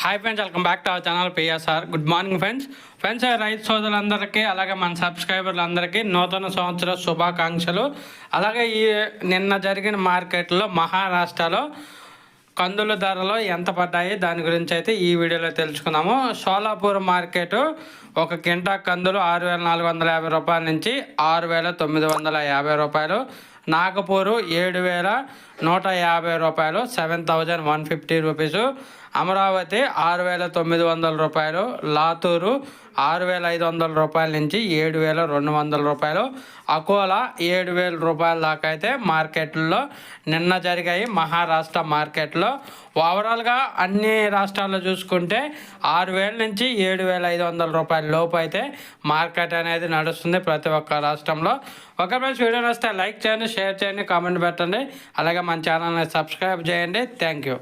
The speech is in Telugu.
Hi friends welcome back to our channel PSR good morning friends friends రైతు సోదరులందరికీ అలాగే మన సబ్స్క్రైబర్లందరికీ నూతన సంవత్సర శుభాకాంక్షలు. అలాగే ఈ నిన్న జరిగిన మార్కెట్లో మహారాష్ట్రలో కందుల ధరలు ఎంత పడ్డాయి దాని గురించి అయితే ఈ వీడియోలో తెలుసుకున్నాము. సోలాపూర్ మార్కెట్ ఒక కింటా కందులు ఆరు వేల నాలుగు వందల యాభై రూపాయల నుంచి ఆరు వేల తొమ్మిది వందల యాభై రూపాయలు. నాగపూరు ఏడు వేల నూట యాభై రూపాయలు seven thousand one fifty rupees. Amaravati ఆరు వేల తొమ్మిది వందల రూపాయలు. లాతూరు ఆరు వేల ఐదు వందల రూపాయల నుంచి ఏడు వేల రెండు వందల రూపాయలు. అకోలా ఏడు వేల రూపాయల దాకా అయితే మార్కెట్లో నిన్న జరిగాయి మహారాష్ట్ర మార్కెట్లో. ఓవరాల్గా అన్ని రాష్ట్రాల్లో చూసుకుంటే ఆరు వేల నుంచి ఏడు వేల ఐదు వందల రూపాయల లోపు అయితే మార్కెట్ అనేది నడుస్తుంది ప్రతి ఒక్క రాష్ట్రంలో. ఒక మంచి వీడియో వస్తే లైక్ చేయండి షేర్ చేయండి కామెంట్ పెట్టండి. అలాగే మన ఛానల్ని సబ్స్క్రైబ్ చేయండి. Thank you.